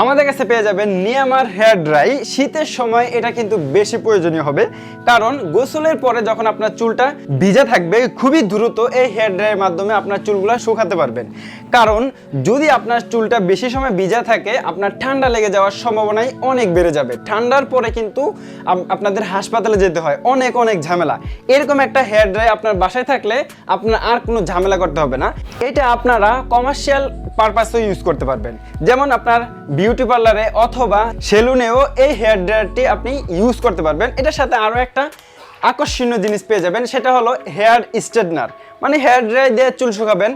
আমাদের কাছে পেয়ে যাবেন নিয়ামার হেয়ার ড্রাই। শীতের সময় এটা কিন্তু বেশি প্রয়োজনীয় হবে। কারণ গোসলের পরে যখন আপনার চুলটা ভিজা থাকবে, খুবই দ্রুত এই হেয়ার ড্রাইয়ের মাধ্যমে আপনার চুলগুলো শুকাতে পারবেন। কারণ যদি আপনার চুলটা বেশি সময় ভিজা থাকে, আপনার ঠান্ডা লেগে যাওয়ার সম্ভাবনাই অনেক বেড়ে যাবে। ঠান্ডার পরে কিন্তু আপনাদের হাসপাতালে যেতে হয়। অনেক অনেক ঝামেলা। এরকম একটা হেয়ার ড্রাই আপনার বাসায় থাকলে আপনার আর কোনো ঝামেলা করতে হবে না। এটা আপনারা কমার্শিয়াল পারপাসও ইউজ করতে পারবেন। যেমন আপনার বিউটি পার্লারে অথবা সেলুনেও এই হেয়ার ড্রায়ারটি আপনি ইউজ করতে পারবেন। এটার সাথে আরও একটা আকর্ষণীয় জিনিস পেয়ে যাবেন, সেটা হলো হেয়ার স্ট্রেটনার। মানে হেয়ার ড্রাই দিয়ে চুল শুকাবেন,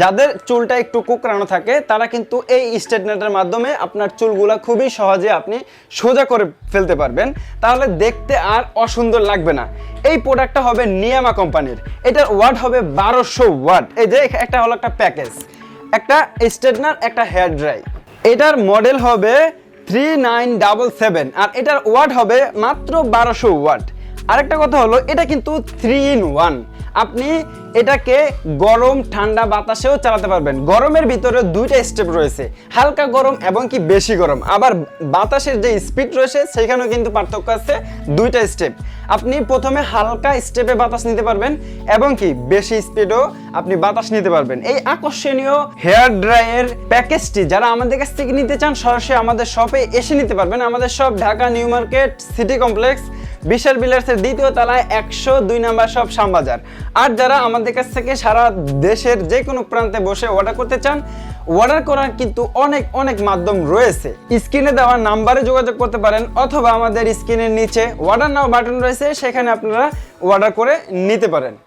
যাদের চুলটা একটু কুকরানো থাকে, তারা কিন্তু এই স্ট্রেটনারের মাধ্যমে আপনার চুলগুলো খুবই সহজে আপনি সোজা করে ফেলতে পারবেন। তাহলে দেখতে আর অসুন্দর লাগবে না। এই প্রোডাক্টটা হবে নিয়ামা কোম্পানির। এটার ওয়াট হবে বারোশো ওয়াট। এই যে একটা হলো একটা প্যাকেজ। একটা স্ট্রেটনার, একটা হেয়ার ড্রাই এটার মডেল হবে থ্রি নাইন ডাবল সেভেন আর এটার ওয়াট হবে মাত্র বারোশো ওয়াট আরেকটা কথা হলো, এটা কিন্তু থ্রি ইন ওয়ান আপনি এটাকে গরম ঠান্ডা বাতাসেও চালাতে পারবেন। গরমের ভিতরে দুইটা স্টেপ রয়েছে, হালকা গরম এবং কি বেশি গরম। আবার বাতাসের যে স্পিড রয়েছে, সেখানেও কিন্তু পার্থক্য আছে, দুইটা স্টেপ আপনি প্রথমে হালকা স্টেপে বাতাস নিতে পারবেন এবং কি বেশি স্পিডও আপনি বাতাস নিতে পারবেন। এই আকর্ষণীয় হেয়ার ড্রাইয়ের প্যাকেজটি যারা আমাদের কাছ থেকে নিতে চান, সরাসরি আমাদের শপে এসে নিতে পারবেন। আমাদের shop Dhaka, New Market City Complex Bishal বিলার্সের দ্বিতীয় তলায় একশো দুই নাম্বার সব শ্যামবাজার। আর যারা আমাদের কাছ থেকে সারা দেশের যে কোনো প্রান্তে বসে অর্ডার করতে চান অর্ডার করার কিন্তু অনেক অনেক মাধ্যম রয়েছে। স্ক্রিনে দেওয়া নাম্বারে যোগাযোগ করতে পারেন অথবা আমাদের স্ক্রিনের নিচে অর্ডার নাও বাটন রয়েছে, সেখানে আপনারা অর্ডার করে নিতে পারেন।